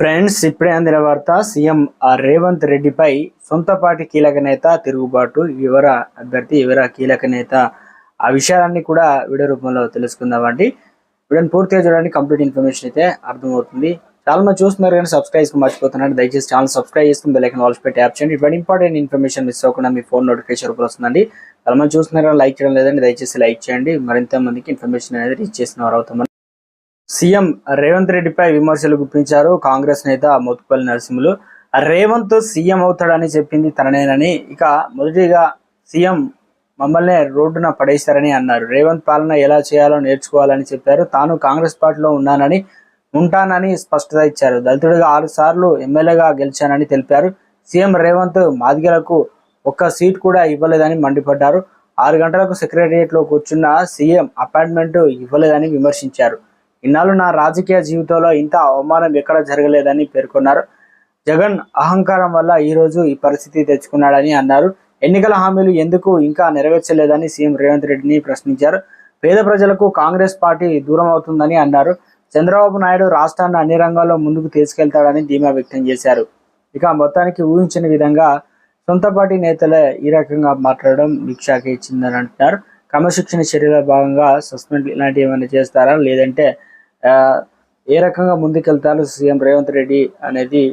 Friends ఇప్పుడే అందిన వార్త సీఎం ఆర్ రేవంత్ రెడ్డిపై సొంత పార్టీ కీలక నేత తిరుగుబాటు యువర అభ్యర్థి యువర కీలక నేత ఆ విషయాలన్నీ కూడా వీడియో రూపంలో తెలుసుకుందామండి. వీడియోని పూర్తిగా చూడండి కంప్లీట్ ఇన్ఫర్మేషన్ అయితే అర్థమవుతుంది. చాలా మంది చూస్తున్నారు కానీ సబ్స్క్రైబ్ మర్చిపోతున్నారు దయచేసి ఛానల్ సబ్స్క్రైబ్ చేసుకుని బెల్లైకన్ వాల్స్ పెట్టి యాప్ చేయండి. ఇటువంటి ఇంపార్టెంట్ ఇన్ఫర్మేషన్ మిస్ అవ్వకుండా మీ ఫోన్ నోటిఫికేషన్ రూపంలో వస్తుందండి. చాలా మంది చూస్తున్నారు లైక్ చేయడం లేదండి దయచేసి లైక్ చేయండి. మరింత మందికి ఇన్ఫర్మేషన్ అనేది రీచ్ చేసిన వారు అవుతామని సీఎం రేవంత్ రెడ్డిపై విమర్శలు గుప్పించారు కాంగ్రెస్ నేత మోత్కుపల్లి నరసింహులు. రేవంత్ సీఎం అవుతాడని చెప్పింది తననేనని ఇక మొదటిగా సీఎం మమ్మల్ని రోడ్డున పడేశారని అన్నారు. రేవంత్ పాలన ఎలా చేయాలో నేర్చుకోవాలని చెప్పారు. తాను కాంగ్రెస్ పార్టీలో ఉన్నానని ఉంటానని స్పష్టత ఇచ్చారు. దళితుడిగా ఆరు సార్లు ఎమ్మెల్యేగా గెలిచానని తెలిపారు. సీఎం రేవంత్ మాదిగలకు ఒక్క సీట్ కూడా ఇవ్వలేదని మండిపడ్డారు. ఆరు గంటలకు సెక్రటరియట్లో కూర్చున్న సీఎం అపాయింట్మెంట్ ఇవ్వలేదని విమర్శించారు. ఇన్నాళ్ళు నా రాజకీయ జీవితంలో ఇంత అవమానం ఎక్కడ జరగలేదని పేర్కొన్నారు. జగన్ అహంకారం వల్ల ఈ రోజు ఈ పరిస్థితి తెచ్చుకున్నాడని అన్నారు. ఎన్నికల హామీలు ఎందుకు ఇంకా నెరవేర్చలేదని సీఎం రేవంత్ రెడ్డిని ప్రశ్నించారు. పేద ప్రజలకు కాంగ్రెస్ పార్టీ దూరం అవుతుందని అన్నారు. చంద్రబాబు నాయుడు రాష్ట్రాన్ని అన్ని రంగాల్లో ముందుకు తీసుకెళ్తాడని ధీమా వ్యక్తం చేశారు. ఇక మొత్తానికి ఊహించిన విధంగా సొంత పార్టీ నేతలే ఈ రకంగా మాట్లాడడం భిక్షాకి ఇచ్చిందని అంటున్నారు క్రమశిక్షణ చర్యల భాగంగా సస్పెండ్ ఇలాంటివి ఏమైనా చేస్తారా? లేదంటే ఏ రకంగా ముందుకెళ్తారు సీఎం రేవంత్ రెడ్డి అనేది